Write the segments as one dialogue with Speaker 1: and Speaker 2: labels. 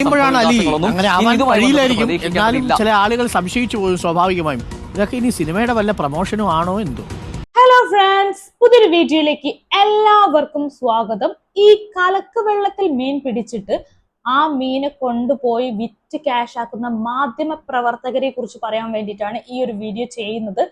Speaker 1: പറയുമ്പോഴാണ് അലി. അങ്ങനെ ആവാൻ വഴിയിലായിരിക്കും എന്നാലും ചില ആളുകൾ സംശയിച്ചു പോകും സ്വാഭാവികമായും. ഇതൊക്കെ ഇനി സിനിമയുടെ വല്ല പ്രൊമോഷനും ആണോ എന്തോ?
Speaker 2: ഹലോ ഫ്രണ്ട്സ് പുതിയൊരു വീഡിയോയിലേക്ക് എല്ലാവർക്കും സ്വാഗതം. ഈ കലക്ക് വെള്ളത്തിൽ മീൻ പിടിച്ചിട്ട് ആ മീനെ കൊണ്ടുപോയി വിറ്റ് ക്യാഷ് ആക്കുന്ന മാധ്യമ പ്രവർത്തകരെ കുറിച്ച് പറയാൻ വേണ്ടിയിട്ടാണ് ഈ ഒരു വീഡിയോ ചെയ്യുന്നത്.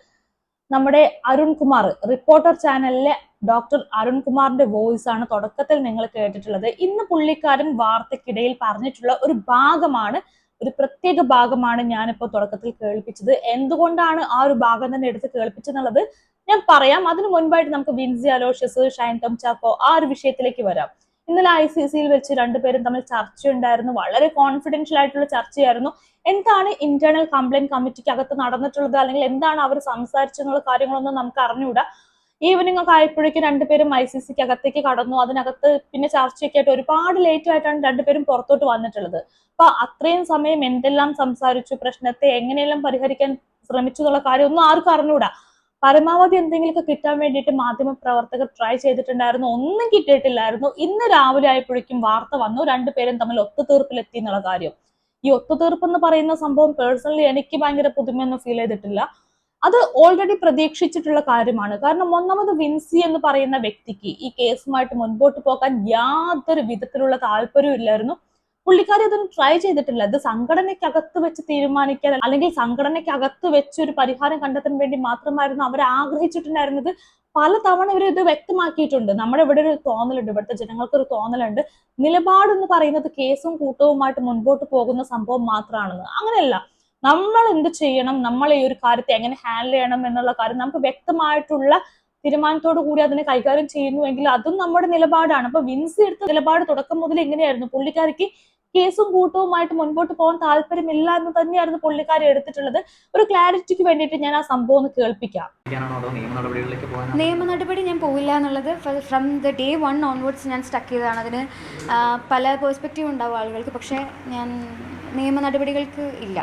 Speaker 2: നമ്മുടെ അരുൺകുമാർ റിപ്പോർട്ടർ ചാനലിലെ ഡോക്ടർ അരുൺകുമാറിന്റെ വോയിസ് ആണ് തുടക്കത്തിൽ നിങ്ങൾ കേട്ടിട്ടുള്ളത്. ഇന്ന് പുള്ളിക്കാരൻ വാർത്തക്കിടയിൽ പറഞ്ഞിട്ടുള്ള ഒരു ഭാഗമാണ് ഒരു പ്രത്യേക ഭാഗമാണ് ഞാനിപ്പോൾ തുടക്കത്തിൽ കേൾപ്പിച്ചത്. എന്തുകൊണ്ടാണ് ആ ഒരു ഭാഗം തന്നെ എടുത്ത് കേൾപ്പിച്ചെന്നുള്ളത് ഞാൻ പറയാം. അതിനു മുൻപായിട്ട് നമുക്ക് വിൻസി അലോഷ്യസ് ഷൈൻ ടോം ചാക്കോ ആ ഒരു വിഷയത്തിലേക്ക് വരാം. ഇന്നലെ ഐ സി സിയിൽ വെച്ച് രണ്ടുപേരും തമ്മിൽ ചർച്ചയുണ്ടായിരുന്നു. വളരെ കോൺഫിഡൻഷ്യൽ ആയിട്ടുള്ള ചർച്ചയായിരുന്നു. എന്താണ് ഇന്റേണൽ കംപ്ലൈന്റ് കമ്മിറ്റിക്ക് അകത്ത് നടന്നിട്ടുള്ളത്? അല്ലെങ്കിൽ എന്താണ് അവർ സംസാരിച്ചെന്നുള്ള കാര്യങ്ങളൊന്നും നമുക്ക് അറിഞ്ഞുകൂടാ. ഈവനിങ് ഒക്കെ ആയപ്പോഴേക്കും രണ്ടുപേരും ഐ സി സിക്ക് അകത്തേക്ക് കടന്നു. അതിനകത്ത് പിന്നെ ചർച്ചയൊക്കെ ആയിട്ട് ഒരുപാട് ലേറ്റ് ആയിട്ടാണ് രണ്ടുപേരും പുറത്തോട്ട് വന്നിട്ടുള്ളത്. അപ്പൊ അത്രയും സമയം എന്തെല്ലാം സംസാരിച്ചു? പ്രശ്നത്തെ എങ്ങനെയെല്ലാം പരിഹരിക്കാൻ ശ്രമിച്ചു എന്നുള്ള കാര്യം ഒന്നും ആർക്കും അറിഞ്ഞൂടാ പരമാവധി എന്തെങ്കിലുമൊക്കെ കിട്ടാൻ വേണ്ടിയിട്ട് മാധ്യമ പ്രവർത്തകർ ട്രൈ ചെയ്തിട്ടുണ്ടായിരുന്നു. ഒന്നും കിട്ടിയിട്ടില്ലായിരുന്നു. ഇന്ന് രാവിലെ ആയപ്പോഴേക്കും വാർത്ത വന്നു. രണ്ടുപേരും തമ്മിൽ ഒത്തുതീർപ്പിലെത്തി എന്നുള്ള കാര്യം. ഈ ഒത്തുതീർപ്പ് എന്ന് പറയുന്ന സംഭവം പേഴ്സണലി എനിക്ക് ഭയങ്കര പുതുമയൊന്നും ഫീൽ ചെയ്തിട്ടില്ല. അത് ഓൾറെഡി പ്രതീക്ഷിച്ചിട്ടുള്ള കാര്യമാണ്. കാരണം ഒന്നാമത് വിൻസി എന്ന് പറയുന്ന വ്യക്തിക്ക് ഈ കേസുമായിട്ട് മുൻപോട്ട് പോകാൻ യാതൊരു വിധത്തിലുള്ള താല്പര്യവും ഇല്ലായിരുന്നു. പുള്ളിക്കാരി അതൊന്നും ട്രൈ ചെയ്തിട്ടില്ല. ഇത് സംഘടനയ്ക്കകത്ത് വെച്ച് തീരുമാനിക്കാൻ അല്ലെങ്കിൽ സംഘടനയ്ക്കകത്ത് വെച്ച് ഒരു പരിഹാരം കണ്ടെത്താൻ വേണ്ടി മാത്രമായിരുന്നു അവർ ആഗ്രഹിച്ചിട്ടുണ്ടായിരുന്നത്. പല തവണ ഇവർ ഇത് വ്യക്തമാക്കിയിട്ടുണ്ട്. നമ്മുടെ ഇവിടെ ഒരു തോന്നലുണ്ട്. ഇവിടുത്തെ ജനങ്ങൾക്ക് ഒരു തോന്നലുണ്ട്. നിലപാട് എന്ന് പറയുന്നത് കേസും കൂട്ടവുമായിട്ട് മുൻപോട്ട് പോകുന്ന സംഭവം മാത്രമാണെന്ന് അങ്ങനെയല്ല. നമ്മൾ എന്ത് ചെയ്യണം? നമ്മൾ ഈ ഒരു കാര്യത്തെ എങ്ങനെ ഹാൻഡിൽ ചെയ്യണം എന്നുള്ള കാര്യം നമുക്ക് വ്യക്തമായിട്ടുള്ള തീരുമാനത്തോടു കൂടി അതിനെ കൈകാര്യം ചെയ്യുന്നുവെങ്കിൽ അതും നമ്മുടെ നിലപാടാണ്. അപ്പൊ വിൻസ് എടുത്ത നിലപാട് തുടക്കം മുതൽ എങ്ങനെയായിരുന്നു പുള്ളിക്കാരിക്ക് കേസും കൂട്ടവുമായിട്ട് മുൻപോട്ട് പോകാൻ താല്പര്യമില്ല എന്ന് തന്നെയായിരുന്നു പുള്ളിക്കാരി എടുത്തിട്ടുള്ളത്. ഒരു ക്ലാരിറ്റിക്ക് വേണ്ടിയിട്ട് ഞാൻ ആ സംഭവം ഒന്ന് കേൾപ്പിക്കാം.
Speaker 3: നിയമ
Speaker 4: നടപടി ഞാൻ പോവില്ല എന്നുള്ളത് from the day one onwards ഞാൻ സ്റ്റക്ക് ചെയ്തതാണ്. അതിന് പല പേഴ്സ്പെക്റ്റീവ് ഉണ്ടാവും ആളുകൾക്ക്. പക്ഷേ ഞാൻ നിയമ നടപടികൾക്ക് ഇല്ല.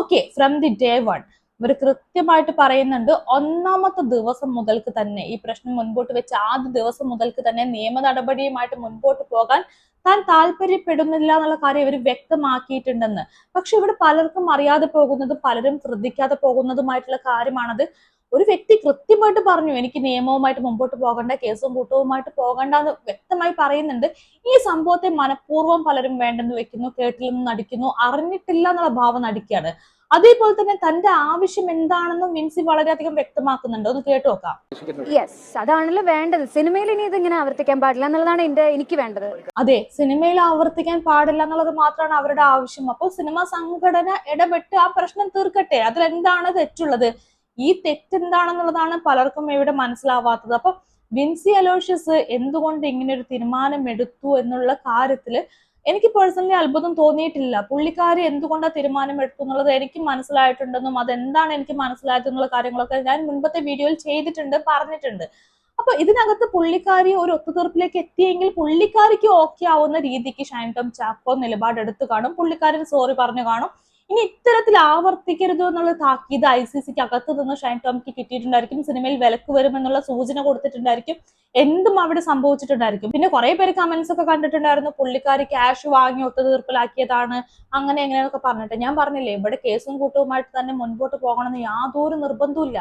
Speaker 2: Okay from the day one ഇവർ കൃത്യമായിട്ട് പറയുന്നുണ്ട് ഒന്നാമത്തെ ദിവസം മുതൽക്ക് തന്നെ ഈ പ്രശ്നം മുൻപോട്ട് വെച്ച് ആദ്യ ദിവസം മുതൽക്ക് തന്നെ നിയമ നടപടിയുമായിട്ട് മുൻപോട്ട് പോകാൻ താൻ താല്പര്യപ്പെടുന്നില്ല എന്നുള്ള കാര്യം ഇവർ വ്യക്തമാക്കിയിട്ടുണ്ടെന്ന്. പക്ഷെ ഇവിടെ പലർക്കും അറിയാതെ പോകുന്നതും പലരും ശ്രദ്ധിക്കാതെ പോകുന്നതുമായിട്ടുള്ള കാര്യമാണത്. ഒരു വ്യക്തി കൃത്യമായിട്ട് പറഞ്ഞു എനിക്ക് നിയമവുമായിട്ട് മുമ്പോട്ട് പോകണ്ട കേസും കൂട്ടവുമായിട്ട് പോകണ്ട എന്ന് വ്യക്തമായി പറയുന്നുണ്ട്. ഈ സംഭവത്തെ മനഃപൂർവം പലരും വേണ്ടെന്ന് വെക്കുന്നു കേട്ടില്ലെന്ന് നടിക്കുന്നു അറിഞ്ഞിട്ടില്ല എന്നുള്ള ഭാവം നടിക്കുകയാണ്. അതേപോലെ തന്നെ തന്റെ ആവശ്യം എന്താണെന്നും വിൻസി വളരെയധികം വ്യക്തമാക്കുന്നുണ്ട്. ഒന്ന് കേട്ടു നോക്കാം.
Speaker 4: യെസ് അതാണല്ലോ വേണ്ടത്. സിനിമയിൽ ഇനി ഇതിങ്ങനെ ആവർത്തിക്കാൻ പാടില്ല എന്നുള്ളതാണ് എന്റെ എനിക്ക് വേണ്ടത്.
Speaker 2: അതെ സിനിമയിൽ ആവർത്തിക്കാൻ പാടില്ല എന്നുള്ളത് മാത്രമാണ് അവരുടെ ആവശ്യം. അപ്പോൾ സിനിമാ സംഘടന ഇടപെട്ട് ആ പ്രശ്നം തീർക്കട്ടെ? അതിലെന്താണ് തെറ്റുള്ളത്? ഈ തെറ്റെന്താണെന്നുള്ളതാണ് പലർക്കും ഇവിടെ മനസ്സിലാവാത്തത്. അപ്പൊ വിൻസി അലോഷ്യസ് എന്തുകൊണ്ട് ഇങ്ങനെ ഒരു തീരുമാനം എടുത്തു എന്നുള്ള കാര്യത്തിൽ എനിക്ക് പേഴ്സണലി അത്ഭുതം തോന്നിയിട്ടില്ല. പുള്ളിക്കാരി എന്തുകൊണ്ടാണ് തീരുമാനം എടുത്തു എന്നുള്ളത് എനിക്ക് മനസ്സിലായിട്ടുണ്ടെന്നും അതെന്താണ് എനിക്ക് മനസ്സിലായത് എന്നുള്ള കാര്യങ്ങളൊക്കെ ഞാൻ മുൻപത്തെ വീഡിയോയിൽ ചെയ്തിട്ടുണ്ട് പറഞ്ഞിട്ടുണ്ട്. അപ്പൊ ഇതിനകത്ത് പുള്ളിക്കാരി ഒരു ഒത്തുതീർപ്പിലേക്ക് എത്തിയെങ്കിൽ പുള്ളിക്കാരിക്ക് ഓക്കെ ആവുന്ന രീതിക്ക് ഷൈൻ ടോം ചാക്കോ നിലപാടെടുത്ത് കാണും. പുള്ളിക്കാരൻ സോറി പറഞ്ഞു കാണും. ഇനി ഇത്തരത്തിൽ ആവർത്തിക്കരുത് എന്നുള്ള താക്കീത് ഐ സി സിക്ക് അകത്ത് നിന്ന് ഷൈൻ ടോമിക്ക് കിട്ടിയിട്ടുണ്ടായിരിക്കും. സിനിമയിൽ വിലക്ക് വരുമെന്നുള്ള സൂചന കൊടുത്തിട്ടുണ്ടായിരിക്കും. എന്തും അവിടെ സംഭവിച്ചിട്ടുണ്ടായിരിക്കും. പിന്നെ കുറെ പേര് കമന്റ്സ് ഒക്കെ കണ്ടിട്ടുണ്ടായിരുന്നു. പുള്ളിക്കാരി ക്യാഷ് വാങ്ങി ഒത്തുതീർപ്പിലാക്കിയതാണ്. അങ്ങനെ എങ്ങനെയൊക്കെ പറഞ്ഞിട്ട്. ഞാൻ പറഞ്ഞില്ലേ ഇവിടെ കേസും കൂട്ടവുമായിട്ട് തന്നെ മുൻപോട്ട് പോകണമെന്ന് യാതൊരു നിർബന്ധവും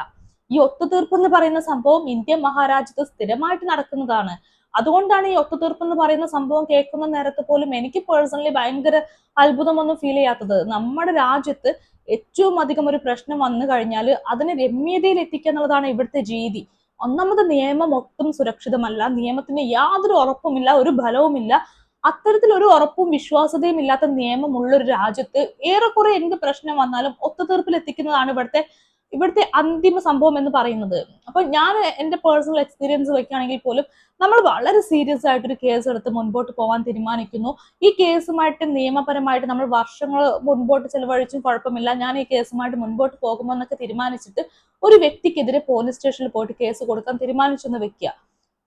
Speaker 2: ഈ ഒത്തുതീർപ്പ് എന്ന് പറയുന്ന സംഭവം ഇന്ത്യ മഹാരാജ്യത്ത് സ്ഥിരമായിട്ട് നടക്കുന്നതാണ്. അതുകൊണ്ടാണ് ഈ ഒത്തുതീർപ്പ് എന്ന് പറയുന്ന സംഭവം കേൾക്കുന്ന നേരത്ത് പോലും എനിക്ക് പേഴ്സണലി ഭയങ്കര അത്ഭുതമൊന്നും ഫീൽ ചെയ്യാത്തത്. നമ്മുടെ രാജ്യത്ത് ഏറ്റവും അധികം ഒരു പ്രശ്നം വന്നു കഴിഞ്ഞാൽ അതിനെ രമ്യതയിൽ എത്തിക്കുക എന്നുള്ളതാണ് ഇവിടുത്തെ രീതി. ഒന്നാമത് നിയമം ഒട്ടും സുരക്ഷിതമല്ല. നിയമത്തിന് യാതൊരു ഉറപ്പുമില്ല ഒരു ഫലവുമില്ല അത്തരത്തിലൊരു ഉറപ്പും വിശ്വാസതയും ഇല്ലാത്ത നിയമമുള്ള ഒരു രാജ്യത്ത് ഏറെക്കുറെ എന്ത് പ്രശ്നം വന്നാലും ഒത്തുതീർപ്പിൽ എത്തിക്കുന്നതാണ് ഇവിടുത്തെ ഇവിടുത്തെ അന്തിമ സംഭവം എന്ന് പറയുന്നത്. അപ്പൊ ഞാൻ എന്റെ പേഴ്സണൽ എക്സ്പീരിയൻസ് വെക്കുകയാണെങ്കിൽ പോലും നമ്മൾ വളരെ സീരിയസ് ആയിട്ട് ഒരു കേസ് എടുത്ത് മുൻപോട്ട് പോകാൻ തീരുമാനിക്കുന്നു. ഈ കേസുമായിട്ട് നിയമപരമായിട്ട് നമ്മൾ വർഷങ്ങൾ മുൻപോട്ട് ചെലവഴിച്ചും കുഴപ്പമില്ല. ഞാൻ ഈ കേസുമായിട്ട് മുൻപോട്ട് പോകുമോ എന്നൊക്കെ തീരുമാനിച്ചിട്ട് ഒരു വ്യക്തിക്കെതിരെ പോലീസ് സ്റ്റേഷനിൽ പോയിട്ട് കേസ് കൊടുക്കാൻ തീരുമാനിച്ചെന്ന് വെക്കുക.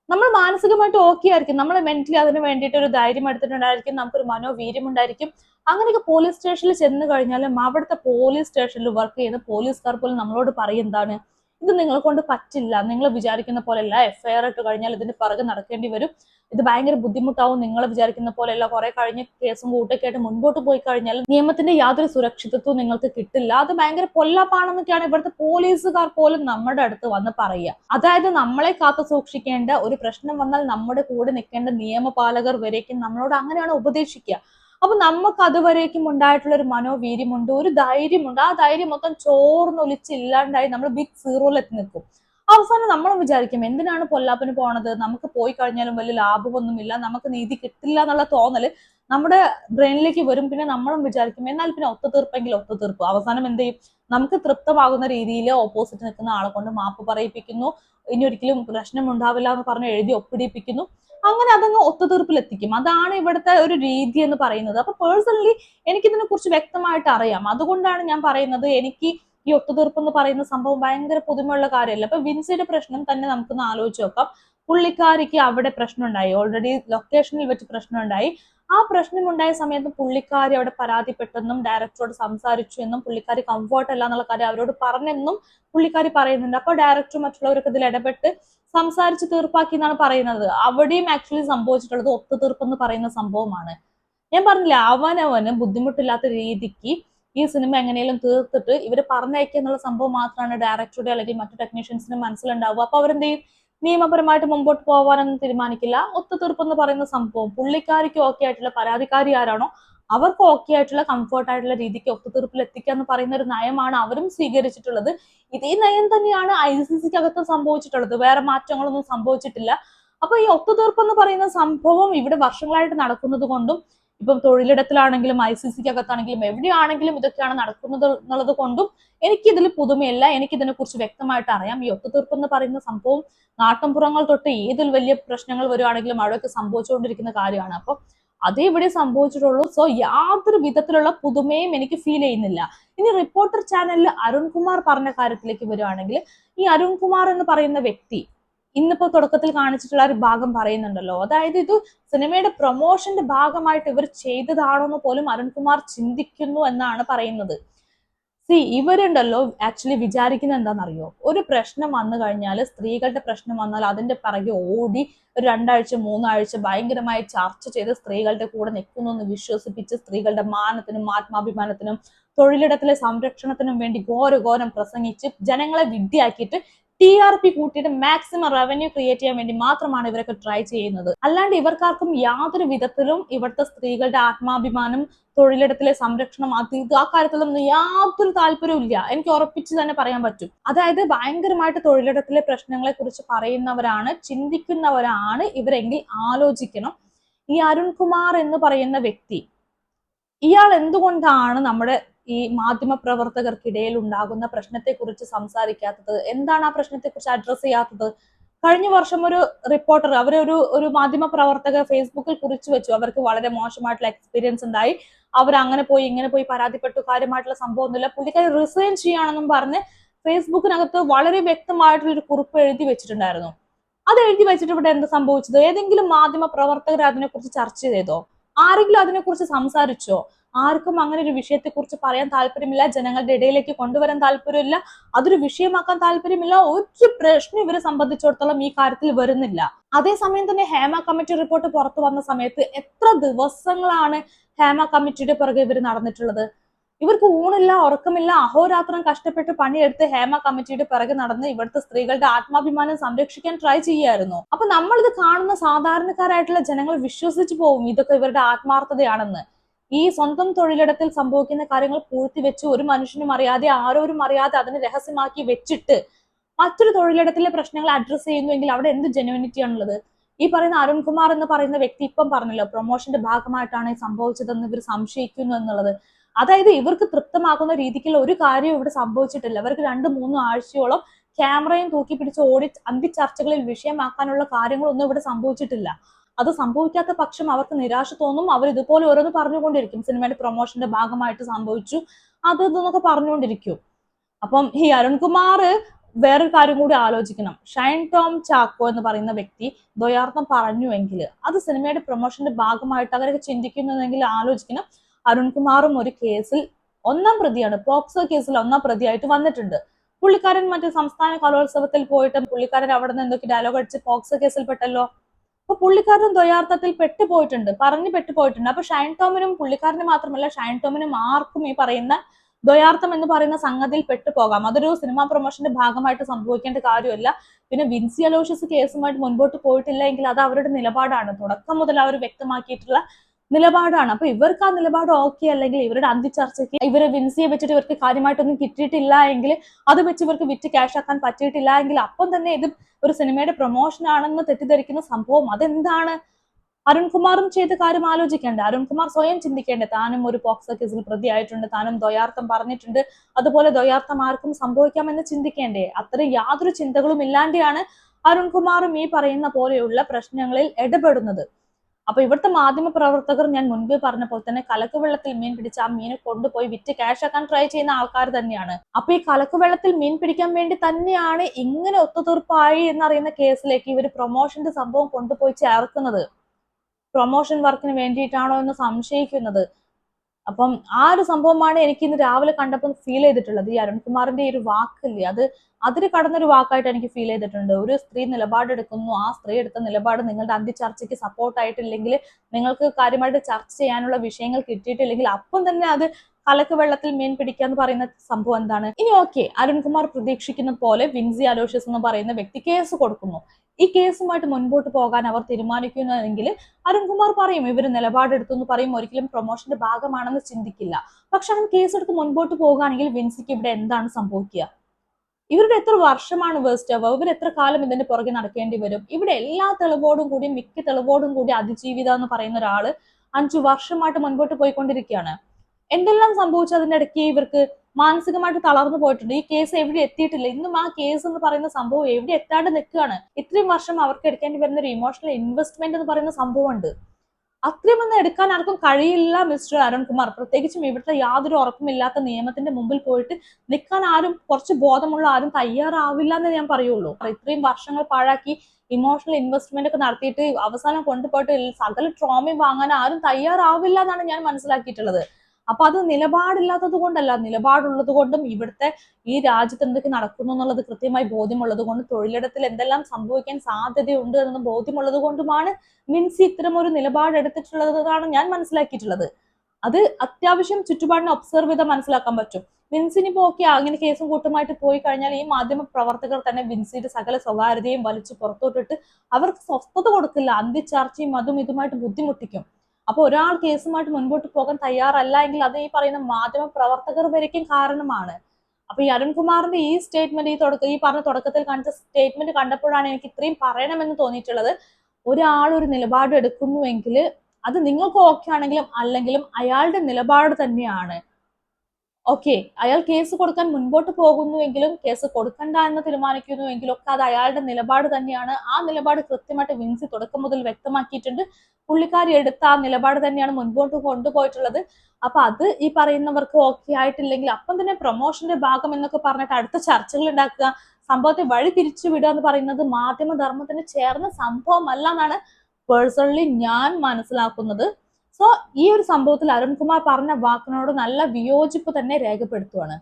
Speaker 2: നമ്മൾ മാനസികമായിട്ട് ഓക്കെ ആയിരിക്കും. നമ്മൾ മെന്റലി അതിന് വേണ്ടിയിട്ട് ഒരു ധൈര്യം എടുത്തിട്ടുണ്ടായിരിക്കും. നമുക്കൊരു മനോവീര്യം ഉണ്ടായിരിക്കും അങ്ങനെയൊക്കെ പോലീസ് സ്റ്റേഷനിൽ ചെന്ന് കഴിഞ്ഞാലും അവിടുത്തെ പോലീസ് സ്റ്റേഷനിൽ വർക്ക് ചെയ്യുന്ന പോലീസുകാർ പോലും നമ്മളോട് പറയും എന്താണ്? ഇത് നിങ്ങളെ കൊണ്ട് പറ്റില്ല. നിങ്ങൾ വിചാരിക്കുന്ന പോലെയല്ല. എഫ്ഐആർ ഇട്ട് കഴിഞ്ഞാൽ ഇതിന് പിറകെ നടക്കേണ്ടി വരും. ഇത് ഭയങ്കര ബുദ്ധിമുട്ടാവും. നിങ്ങൾ വിചാരിക്കുന്ന പോലെയല്ല. കുറെ കഴിഞ്ഞ കേസും കൂട്ടൊക്കെ ആയിട്ട് മുൻപോട്ട് പോയി കഴിഞ്ഞാൽ നിയമത്തിന്റെ യാതൊരു സുരക്ഷിതത്വവും നിങ്ങൾക്ക് കിട്ടില്ല. അത് ഭയങ്കര പൊല്ലാപ്പാണെന്നൊക്കെയാണ് ഇവിടുത്തെ പോലീസുകാർ പോലും നമ്മുടെ അടുത്ത് വന്ന് പറയുക. അതായത് നമ്മളെ കാത്തു സൂക്ഷിക്കേണ്ട ഒരു പ്രശ്നം വന്നാൽ നമ്മുടെ കൂടെ നിൽക്കേണ്ട നിയമപാലകർ വരേക്കും നമ്മളോട് അങ്ങനെയാണ് ഉപദേശിക്കുക. അപ്പൊ നമുക്ക് അതുവരേക്കും ഉണ്ടായിട്ടുള്ള ഒരു മനോവീര്യമുണ്ട് ഒരു ധൈര്യമുണ്ട്. ആ ധൈര്യം മൊത്തം ചോർന്നൊലിച്ച് ഇല്ലാണ്ടായി നമ്മൾ ബിഗ് സീറോയിൽ എത്തി നിൽക്കും. അവസാനം നമ്മൾ വിചാരിക്കും എന്തിനാണ് പൊല്ലാപ്പിന് പോണത്? നമുക്ക് പോയി കഴിഞ്ഞാലും വലിയ ലാഭമൊന്നുമില്ല നമുക്ക് നീതി കിട്ടില്ല എന്നുള്ള തോന്നൽ നമ്മുടെ ബ്രെയിനിലേക്ക് വരും. പിന്നെ നമ്മളും വിചാരിക്കും എന്നാൽ പിന്നെ ഒത്തുതീർപ്പെങ്കിൽ ഒത്തുതീർപ്പ്. അവസാനം എന്ത് ചെയ്യും? നമുക്ക് തൃപ്തമാകുന്ന രീതിയിൽ ഓപ്പോസിറ്റ് നിൽക്കുന്ന ആളെ കൊണ്ട് മാപ്പ് പറയിപ്പിക്കുന്നു. ഇനി ഒരിക്കലും പ്രശ്നം ഉണ്ടാവില്ല എന്ന് പറഞ്ഞ് എഴുതി ഒപ്പിടിപ്പിക്കുന്നു. അങ്ങനെ അതങ്ങ് ഒത്തുതീർപ്പിലെത്തിക്കും. അതാണ് ഇവിടുത്തെ ഒരു രീതി എന്ന് പറയുന്നത്. അപ്പൊ പേഴ്സണലി എനിക്കിതിനെ കുറിച്ച് വ്യക്തമായിട്ട് അറിയാം. അതുകൊണ്ടാണ് ഞാൻ പറയുന്നത് എനിക്ക് ഈ ഒത്തുതീർപ്പ് എന്ന് പറയുന്ന സംഭവം ഭയങ്കര പുതുമയുള്ള കാര്യമല്ല. അപ്പൊ വിൻസിയുടെ പ്രശ്നം തന്നെ നമുക്കൊന്ന് ആലോചിച്ച് നോക്കാം. പുള്ളിക്കാരിക്ക് അവിടെ പ്രശ്നം ഉണ്ടായി ഓൾറെഡി ലൊക്കേഷനിൽ വെച്ച് പ്രശ്നം ഉണ്ടായി ആ പ്രശ്നം ഉണ്ടായ സമയത്ത് പുള്ളിക്കാരി അവിടെ പരാതിപ്പെട്ടെന്നും ഡയറക്ടറോട് സംസാരിച്ചു എന്നും പുള്ളിക്കാരി കംഫർട്ട് അല്ല എന്നുള്ള കാര്യം അവരോട് പറഞ്ഞെന്നും പുള്ളിക്കാരി പറയുന്നുണ്ട്. അപ്പൊ ഡയറക്ടർ മറ്റുള്ളവരൊക്കെ ഇതിൽ ഇടപെട്ട് സംസാരിച്ച് തീർപ്പാക്കി എന്നാണ് പറയുന്നത്. അവിടെയും ആക്ച്വലി സംഭവിച്ചിട്ടുള്ളത് ഒത്തുതീർപ്പ് എന്ന് പറയുന്ന സംഭവമാണ്. ഞാൻ പറഞ്ഞില്ല അവനവന് ബുദ്ധിമുട്ടില്ലാത്ത രീതിക്ക് ഈ സിനിമ എങ്ങനെയും തീർത്തിട്ട് ഇവർ പറഞ്ഞയക്കുക എന്നുള്ള സംഭവം മാത്രമാണ് ഡയറക്ടറുടെ അല്ലെങ്കിൽ മറ്റു ടെക്നീഷ്യൻസിന് മനസ്സിലുണ്ടാവുക. അപ്പൊ അവരെന്ത് ചെയ്യും? നിയമപരമായിട്ട് മുമ്പോട്ട് പോകാനൊന്നും തീരുമാനിക്കില്ല. ഒത്തുതീർപ്പ് എന്ന് പറയുന്ന സംഭവം. പുള്ളിക്കാരിക്ക് ഓക്കെ ആയിട്ടുള്ള പരാതിക്കാരി ആരാണോ അവർക്ക് ഓക്കെ ആയിട്ടുള്ള കംഫർട്ട് ആയിട്ടുള്ള രീതിക്ക് ഒത്തുതീർപ്പിൽ എത്തിക്കുക എന്ന് പറയുന്ന ഒരു നയമാണ് അവരും സ്വീകരിച്ചിട്ടുള്ളത്. ഇതേ നയം തന്നെയാണ് ഐ സി സിക്ക് അകത്ത് സംഭവിച്ചിട്ടുള്ളത്. വേറെ മാറ്റങ്ങളൊന്നും സംഭവിച്ചിട്ടില്ല. അപ്പൊ ഈ ഒത്തുതീർപ്പ് എന്ന് പറയുന്ന സംഭവം ഇവിടെ വർഷങ്ങളായിട്ട് നടക്കുന്നത് കൊണ്ടും ഇപ്പം തൊഴിലിടത്തിലാണെങ്കിലും ഐ സി സിക്ക് അകത്താണെങ്കിലും എവിടെയാണെങ്കിലും ഇതൊക്കെയാണ് നടക്കുന്നത് എന്നുള്ളത് കൊണ്ടും എനിക്കിതിൽ പുതുമയല്ല. എനിക്കിതിനെ കുറിച്ച് വ്യക്തമായിട്ട് അറിയാം. ഈ ഒത്തുതീർപ്പ് എന്ന് പറയുന്ന സംഭവം നാട്ടിൻപുറങ്ങൾ തൊട്ട് ഏതിൽ വലിയ പ്രശ്നങ്ങൾ വരുവാണെങ്കിലും അവിടെയൊക്കെ സംഭവിച്ചുകൊണ്ടിരിക്കുന്ന കാര്യമാണ്. അപ്പൊ അതേ ഇവിടെ സംഭവിച്ചിട്ടുള്ളൂ. സോ യാതൊരു വിധത്തിലുള്ള പുതുമയും എനിക്ക് ഫീൽ ചെയ്യുന്നില്ല. ഇനി റിപ്പോർട്ടർ ചാനലിൽ അരുൺകുമാർ പറഞ്ഞ കാര്യത്തിലേക്ക് വരുവാണെങ്കിൽ ഈ അരുൺകുമാർ എന്ന് പറയുന്ന വ്യക്തി ഇന്നിപ്പോ തുടക്കത്തിൽ കാണിച്ചിട്ടുള്ള ഒരു ഭാഗം പറയുന്നുണ്ടല്ലോ. അതായത് ഇത് സിനിമയുടെ പ്രൊമോഷന്റെ ഭാഗമായിട്ട് ഇവർ ചെയ്തതാണോ എന്ന് പോലും അരുൺകുമാർ ചിന്തിക്കുന്നു എന്നാണ് പറയുന്നത്. സി ഇവരുണ്ടല്ലോ ആക്ച്വലി വിചാരിക്കുന്നത് എന്താണെന്നറിയോ? ഒരു പ്രശ്നം വന്നു കഴിഞ്ഞാൽ സ്ത്രീകളുടെ പ്രശ്നം വന്നാൽ അതിന്റെ പിറകെ ഓടി ഒരു രണ്ടാഴ്ച മൂന്നാഴ്ച ഭയങ്കരമായി ചർച്ച ചെയ്ത് സ്ത്രീകളുടെ കൂടെ നിൽക്കുന്നു എന്ന് വിശ്വസിപ്പിച്ച് സ്ത്രീകളുടെ മാനത്തിനും ആത്മാഭിമാനത്തിനും തൊഴിലിടത്തിലെ സംരക്ഷണത്തിനും വേണ്ടി ഘോരഘോരം പ്രസംഗിച്ച് ജനങ്ങളെ വിദ്യയാക്കിയിട്ട് ടി ആർ പി കൂട്ടിയിട്ട് മാക്സിമം റവന്യൂ ക്രിയേറ്റ് ചെയ്യാൻ വേണ്ടി മാത്രമാണ് ഇവരൊക്കെ ട്രൈ ചെയ്യുന്നത്. അല്ലാണ്ട് ഇവർക്കാർക്കും യാതൊരു വിധത്തിലും ഇവിടുത്തെ സ്ത്രീകളുടെ ആത്മാഭിമാനം തൊഴിലിടത്തിലെ സംരക്ഷണം അത് ഇത് ആ കാര്യത്തിലൊന്നും യാതൊരു താല്പര്യവും ഇല്ല. എനിക്ക് ഉറപ്പിച്ച് തന്നെ പറയാൻ പറ്റും. അതായത് ഭയങ്കരമായിട്ട് തൊഴിലിടത്തിലെ പ്രശ്നങ്ങളെ കുറിച്ച് പറയുന്നവരാണ് ചിന്തിക്കുന്നവരാണ് ഇവരെങ്കിൽ ആലോചിക്കണം. ഈ അരുൺകുമാർ എന്ന് പറയുന്ന വ്യക്തി ഇയാൾ എന്തുകൊണ്ടാണ് നമ്മുടെ ഈ മാധ്യമ പ്രവർത്തകർക്കിടയിൽ ഉണ്ടാകുന്ന പ്രശ്നത്തെക്കുറിച്ച് സംസാരിക്കാത്തത്? എന്താണ് ആ പ്രശ്നത്തെക്കുറിച്ച് അഡ്രസ് ചെയ്യാത്തത്? കഴിഞ്ഞ വർഷം ഒരു റിപ്പോർട്ടർ അവരൊരു ഒരു മാധ്യമ പ്രവർത്തകർ ഫേസ്ബുക്കിൽ കുറിച്ചു വെച്ചു. അവർക്ക് വളരെ മോശമായിട്ടുള്ള എക്സ്പീരിയൻസ് ഉണ്ടായി. അവർ അങ്ങനെ പോയി ഇങ്ങനെ പോയി പരാതിപ്പെട്ടു. കാര്യമായിട്ടുള്ള സംഭവം ഒന്നുമില്ല പുള്ളിക്കാരി റിസൈൻ ചെയ്യണമെന്നും പറഞ്ഞ് ഫേസ്ബുക്കിനകത്ത് വളരെ വ്യക്തമായിട്ടുള്ള ഒരു കുറിപ്പ് എഴുതി വെച്ചിട്ടുണ്ടായിരുന്നു. അത് എഴുതി വെച്ചിട്ട് ഇവിടെ എന്ത് സംഭവിച്ചത്? ഏതെങ്കിലും മാധ്യമ പ്രവർത്തകർ അതിനെക്കുറിച്ച് ചർച്ച ചെയ്തോ? ആരെങ്കിലും അതിനെക്കുറിച്ച് സംസാരിച്ചോ? ആർക്കും അങ്ങനെ ഒരു വിഷയത്തെക്കുറിച്ച് പറയാൻ താല്പര്യമില്ല. ജനങ്ങളുടെ ഇടയിലേക്ക് കൊണ്ടുവരാൻ താല്പര്യമില്ല. അതൊരു വിഷയമാക്കാൻ താല്പര്യമില്ല. ഒരു പ്രശ്നം ഇവരെ സംബന്ധിച്ചിടത്തോളം ഈ കാര്യത്തിൽ വരുന്നില്ല. അതേസമയം തന്നെ ഹേമ കമ്മിറ്റി റിപ്പോർട്ട് പുറത്തു വന്ന സമയത്ത് എത്ര ദിവസങ്ങളാണ് ഹേമ കമ്മിറ്റിയുടെ പുറകെ ഇവർ നടന്നിട്ടുള്ളത്? ഇവർക്ക് ഊണില്ല ഉറക്കമില്ല അഹോരാത്രം കഷ്ടപ്പെട്ട് പണിയെടുത്ത് ഹേമ കമ്മിറ്റിയുടെ പിറകെ നടന്ന് ഇവിടുത്തെ സ്ത്രീകളുടെ ആത്മാഭിമാനം സംരക്ഷിക്കാൻ ട്രൈ ചെയ്യായിരുന്നു അപ്പൊ നമ്മളിത് കാണുന്ന സാധാരണക്കാരായിട്ടുള്ള ജനങ്ങൾ വിശ്വസിച്ചു പോവും ഇതൊക്കെ ഇവരുടെ ആത്മാർത്ഥതയാണെന്ന്. ഈ സ്വന്തം തൊഴിലിടത്തിൽ സംഭവിക്കുന്ന കാര്യങ്ങൾ പൂഴ്ത്തിവെച്ച് ഒരു മനുഷ്യനും അറിയാതെ ആരോരും അറിയാതെ അതിനെ രഹസ്യമാക്കി വെച്ചിട്ട് മറ്റൊരു തൊഴിലിടത്തിലെ പ്രശ്നങ്ങൾ അഡ്രസ്സ് ചെയ്യുന്നുവെങ്കിൽ അവിടെ എന്ത് ജെനുവിനിറ്റി ആണുള്ളത്? ഈ പറയുന്ന അരുൺകുമാർ എന്ന് പറയുന്ന വ്യക്തി ഇപ്പം പറഞ്ഞല്ലോ പ്രൊമോഷന്റെ ഭാഗമായിട്ടാണ് സംഭവിച്ചതെന്ന് ഇവർ സംശയിക്കുന്നു എന്നുള്ളത്. അതായത് ഇവർക്ക് തൃപ്തമാക്കുന്ന രീതിക്കുള്ള ഒരു കാര്യവും ഇവിടെ സംഭവിച്ചിട്ടില്ല. ഇവർക്ക് രണ്ട് മൂന്ന് ആഴ്ചയോളം ക്യാമറയും തൂക്കി പിടിച്ച് ഓടി അന്തിച്ചർച്ചകളിൽ വിഷയമാക്കാനുള്ള കാര്യങ്ങളൊന്നും ഇവിടെ സംഭവിച്ചിട്ടില്ല. അത് സംഭവിക്കാത്ത പക്ഷം അവർക്ക് നിരാശ തോന്നും. അവർ ഇതുപോലെ ഓരോന്ന് പറഞ്ഞുകൊണ്ടിരിക്കും. സിനിമയുടെ പ്രൊമോഷന്റെ ഭാഗമായിട്ട് സംഭവിച്ചു. അത് ഇതെന്നൊക്കെ പറഞ്ഞുകൊണ്ടിരിക്കും. അപ്പം ഈ അരുൺകുമാർ വേറൊരു കാര്യം കൂടി ആലോചിക്കണം. ഷൈൻ ടോം ചാക്കോ എന്ന് പറയുന്ന വ്യക്തി ദ്വയാർത്ഥം പറഞ്ഞുവെങ്കിൽ അത് സിനിമയുടെ പ്രൊമോഷന്റെ ഭാഗമായിട്ട് അവരൊക്കെ ചിന്തിക്കുന്നതെങ്കിൽ ആലോചിക്കണം. അരുൺകുമാറും ഒരു കേസിൽ ഒന്നാം പ്രതിയാണ്. പോക്സോ കേസിൽ ഒന്നാം പ്രതിയായിട്ട് വന്നിട്ടുണ്ട്. പുള്ളിക്കാരൻ മറ്റേ സംസ്ഥാന കലോത്സവത്തിൽ പോയിട്ട് പുള്ളിക്കാരൻ അവിടെ നിന്ന് എന്തൊക്കെ ഡയലോഗ് അടിച്ച് പോക്സോ കേസിൽ പെട്ടല്ലോ? അപ്പൊ പുള്ളിക്കാരൻ ദ്വയാർത്ഥത്തിൽ പെട്ടുപോയിട്ടുണ്ട്. പറഞ്ഞു പെട്ടുപോയിട്ടുണ്ട്. അപ്പൊ ഷൈൻ ടോമിനും പുള്ളിക്കാരന് മാത്രമല്ല ഷൈൻ ടോമിനും ആർക്കും ഈ പറയുന്ന ദ്വയാർത്ഥം എന്ന് പറയുന്ന സംഗതിയിൽ പെട്ടുപോകാം. അതൊരു സിനിമാ പ്രൊമോഷന്റെ ഭാഗമായിട്ട് സംഭവിക്കേണ്ട കാര്യമല്ല. പിന്നെ വിൻസി അലോഷ്യസ് കേസുമായിട്ട് മുൻപോട്ട് പോയിട്ടില്ല എങ്കിൽ അത് അവരുടെ നിലപാടാണ്. തുടക്കം മുതൽ അവർ വ്യക്തമാക്കിയിട്ടുള്ള നിലപാടാണ്. അപ്പൊ ഇവർക്ക് ആ നിലപാട് ഓക്കെ അല്ലെങ്കിൽ ഇവരുടെ അന്തിച്ചർച്ചയ്ക്ക് ഇവരെ വിൻസിയെ വെച്ചിട്ട് ഇവർക്ക് കാര്യമായിട്ടൊന്നും കിട്ടിയിട്ടില്ല എങ്കിൽ അത് വെച്ച് ഇവർക്ക് വിറ്റ് ക്യാഷ് ആക്കാൻ പറ്റിയിട്ടില്ല എങ്കിൽ അപ്പം തന്നെ ഇത് ഒരു സിനിമയുടെ പ്രൊമോഷൻ ആണെന്ന് തെറ്റിദ്ധരിക്കുന്ന സംഭവം അതെന്താണ്? അരുൺകുമാറും ചെയ്ത കാര്യം ആലോചിക്കേണ്ടത് അരുൺകുമാർ സ്വയം ചിന്തിക്കേണ്ടത് താനും ഒരു പോക്സോ കേസിൽ പ്രതിയായിട്ടുണ്ട്. താനും ദ്വയാർത്ഥം പറഞ്ഞിട്ടുണ്ട്. അതുപോലെ ദ്വയാർത്ഥം ആർക്കും സംഭവിക്കാമെന്ന് ചിന്തിക്കേണ്ടേ? അത്രയും യാതൊരു ചിന്തകളും ഇല്ലാണ്ടെയാണ് അരുൺകുമാറും ഈ പറയുന്ന പോലെയുള്ള പ്രശ്നങ്ങളിൽ ഇടപെടുന്നത്. അപ്പൊ ഇവിടുത്തെ മാധ്യമ പ്രവർത്തകർ ഞാൻ മുൻപേ പറഞ്ഞ പോലെ തന്നെ കലക്ക് വെള്ളത്തിൽ മീൻ പിടിച്ച ആ മീനെ കൊണ്ടുപോയി വിറ്റ് ക്യാഷ് ആക്കാൻ ട്രൈ ചെയ്യുന്ന ആൾക്കാർ തന്നെയാണ്. അപ്പൊ ഈ കലക്ക് വെള്ളത്തിൽ മീൻ പിടിക്കാൻ വേണ്ടി തന്നെയാണ് ഇങ്ങനെ ഒത്തുതീർപ്പായി എന്നറിയുന്ന കേസിലേക്ക് ഇവർ പ്രൊമോഷന്റെ സംഭവം കൊണ്ടുപോയി ചേർക്കുന്നത്. പ്രൊമോഷൻ വർക്കിന് വേണ്ടിയിട്ടാണോ എന്ന് സംശയിക്കുന്നത്. അപ്പം ആ ഒരു സംഭവമാണ് എനിക്ക് ഇന്ന് രാവിലെ കണ്ടപ്പോൾ ഫീൽ ചെയ്തിട്ടുള്ളത്. ഈ അരുൺകുമാറിന്റെ ഒരു വാക്കില്ലേ അത് അതിൽ കടന്നൊരു വാക്കായിട്ട് എനിക്ക് ഫീൽ ചെയ്തിട്ടുണ്ട്. ഒരു സ്ത്രീ നിലപാടെടുക്കുന്നു. ആ സ്ത്രീ എടുത്ത നിലപാട് നിങ്ങളുടെ അന്തിചർച്ചയ്ക്ക് സപ്പോർട്ട് ആയിട്ടില്ലെങ്കിൽ നിങ്ങൾക്ക് കാര്യമായിട്ട് ചർച്ച ചെയ്യാനുള്ള വിഷയങ്ങൾ കിട്ടിയിട്ടില്ലെങ്കിൽ അപ്പം തന്നെ അത് കലക്ക് വെള്ളത്തിൽ മീൻ പിടിക്കുക എന്ന് പറയുന്ന സംഭവം എന്താണ്? ഇനി ഓക്കെ അരുൺകുമാർ പ്രതീക്ഷിക്കുന്ന പോലെ വിൻസി അലോഷ്യസ് എന്ന് പറയുന്ന വ്യക്തി കേസ് കൊടുക്കുന്നു. ഈ കേസുമായിട്ട് മുൻപോട്ട് പോകാൻ അവർ തീരുമാനിക്കുന്നതെങ്കിൽ അരുൺകുമാർ പറയും ഇവർ നിലപാടെടുത്തു എന്ന് പറയും ഒരിക്കലും പ്രൊമോഷന്റെ ഭാഗമാണെന്ന് ചിന്തിക്കില്ല. പക്ഷെ അവൻ കേസെടുത്ത് മുൻപോട്ട് പോകുകയാണെങ്കിൽ വിൻസിക്ക് ഇവിടെ എന്താണ് സംഭവിക്കുക? ഇവരുടെ എത്ര വർഷമാണ് വേസ്റ്റ് ആവുക ഇവർ എത്ര കാലം ഇതിന്റെ പുറകെ നടക്കേണ്ടി വരും? ഇവിടെ എല്ലാ തെളിവോടും കൂടി മിക്ക തെളിവോടും കൂടി അതിജീവിത എന്ന് പറയുന്ന ഒരാൾ അഞ്ചു വർഷമായിട്ട് മുൻപോട്ട് പോയിക്കൊണ്ടിരിക്കുകയാണ്. എന്തെല്ലാം സംഭവിച്ചു അതിന്റെ ഇടയ്ക്ക് ഇവർക്ക് മാനസികമായിട്ട് തളർന്നു പോയിട്ടുണ്ട്? ഈ കേസ് എവിടെ എത്തിയിട്ടില്ല? ഇന്നും ആ കേസ് എന്ന് പറയുന്ന സംഭവം എവിടെ എത്താണ്ട് നിൽക്കുകയാണ്? ഇത്രയും വർഷം അവർക്ക് എടുക്കേണ്ടി വരുന്ന ഒരു ഇമോഷണൽ ഇൻവെസ്റ്റ്മെന്റ് എന്ന് പറയുന്ന സംഭവമുണ്ട്. അത്രയും ഒന്നും എടുക്കാൻ ആർക്കും കഴിയില്ല മിസ്റ്റർ അരുൺകുമാർ. പ്രത്യേകിച്ചും ഇവിടുത്തെ യാതൊരു ഉറപ്പുമില്ലാത്ത നിയമത്തിന്റെ മുമ്പിൽ പോയിട്ട് നിൽക്കാൻ ആരും കുറച്ച് ബോധമുള്ള ആരും തയ്യാറാവില്ല എന്ന് ഞാൻ പറയുള്ളൂ. ഇത്രയും വർഷങ്ങൾ പാഴാക്കി ഇമോഷണൽ ഇൻവെസ്റ്റ്മെന്റ് ഒക്കെ നടത്തിയിട്ട് അവസാനം കൊണ്ടുപോയിട്ട് സകല ട്രോമയും വാങ്ങാൻ ആരും തയ്യാറാവില്ല എന്നാണ് ഞാൻ മനസ്സിലാക്കിയിട്ടുള്ളത്. അപ്പൊ അത് നിലപാടില്ലാത്തത് കൊണ്ടല്ല നിലപാടുള്ളത് കൊണ്ടും ഇവിടുത്തെ ഈ രാജ്യത്ത് എന്തൊക്കെ നടക്കുന്നു എന്നുള്ളത് കൃത്യമായി ബോധ്യമുള്ളത് കൊണ്ടും തൊഴിലിടത്തിൽ എന്തെല്ലാം സംഭവിക്കാൻ സാധ്യതയുണ്ട് എന്ന് ബോധ്യമുള്ളത് കൊണ്ടുമാണ് മിൻസി ഇത്തരം ഒരു നിലപാടെടുത്തിട്ടുള്ളതാണ് ഞാൻ മനസ്സിലാക്കിയിട്ടുള്ളത്. അത് അത്യാവശ്യം ചുറ്റുപാടിനെ ഒബ്സർവ് ചെയ്താൽ മനസ്സിലാക്കാൻ പറ്റും. വിൻസിനിപ്പോ ഓക്കെ അങ്ങനെ കേസും കൂട്ടുമായിട്ട് പോയി കഴിഞ്ഞാൽ ഈ മാധ്യമ പ്രവർത്തകർ തന്നെ വിൻസിയുടെ സകല സ്വകാര്യതയും വലിച്ചു പുറത്തോട്ടിട്ട് അവർക്ക് സ്വസ്ഥത കൊടുക്കില്ല. അന്തിച്ചാർച്ചയും അതും ഇതുമായിട്ട് ബുദ്ധിമുട്ടിക്കും. അപ്പൊ ഒരാൾ കേസുമായിട്ട് മുൻപോട്ട് പോകാൻ തയ്യാറല്ല എങ്കിൽ അത് ഈ പറയുന്ന മാധ്യമ പ്രവർത്തകർ വരയ്ക്കും കാരണമാണ്. അപ്പൊ ഈ അരുൺകുമാറിന്റെ ഈ സ്റ്റേറ്റ്മെന്റ് ഈ തുടക്ക ഈ പറഞ്ഞ തുടക്കത്തിൽ കാണിച്ച സ്റ്റേറ്റ്മെന്റ് കണ്ടപ്പോഴാണ് എനിക്ക് ഇത്രയും പറയണമെന്ന് തോന്നിയിട്ടുള്ളത്. ഒരാൾ ഒരു നിലപാട് എടുക്കുന്നുവെങ്കിൽ അത് നിങ്ങൾക്ക് ഓക്കെ ആണെങ്കിലും അല്ലെങ്കിലും അയാളുടെ നിലപാട് തന്നെയാണ്. ഓക്കെ അയാൾ കേസ് കൊടുക്കാൻ മുൻപോട്ട് പോകുന്നുവെങ്കിലും കേസ് കൊടുക്കണ്ട എന്ന് തീരുമാനിക്കുന്നുവെങ്കിലും ഒക്കെ അത് അയാളുടെ നിലപാട് തന്നെയാണ്. ആ നിലപാട് കൃത്യമായിട്ട് വിൻസി തുടക്കം മുതൽ വ്യക്തമാക്കിയിട്ടുണ്ട്. പുള്ളിക്കാരി എടുത്ത ആ നിലപാട് തന്നെയാണ് മുൻപോട്ട് കൊണ്ടുപോയിട്ടുള്ളത്. അപ്പൊ അത് ഈ പറയുന്നവർക്ക് ഓക്കെ ആയിട്ടില്ലെങ്കിൽ അപ്പം തന്നെ പ്രൊമോഷന്റെ ഭാഗം എന്നൊക്കെ പറഞ്ഞിട്ട് അടുത്ത ചർച്ചകൾ ഉണ്ടാക്കുക. സംഭവത്തെ വഴി തിരിച്ചു വിടുക എന്ന് പറയുന്നത് മാധ്യമധർമ്മത്തിന് ചേർന്ന സംഭവമല്ല എന്നാണ് പേഴ്സണലി ഞാൻ മനസ്സിലാക്കുന്നത്. സോ ഈ ഒരു സംഭവത്തിൽ അരുൺകുമാർ പറഞ്ഞ വാക്കിനോട് നല്ല വിയോജിപ്പ് തന്നെ രേഖപ്പെടുത്തുവാണ്.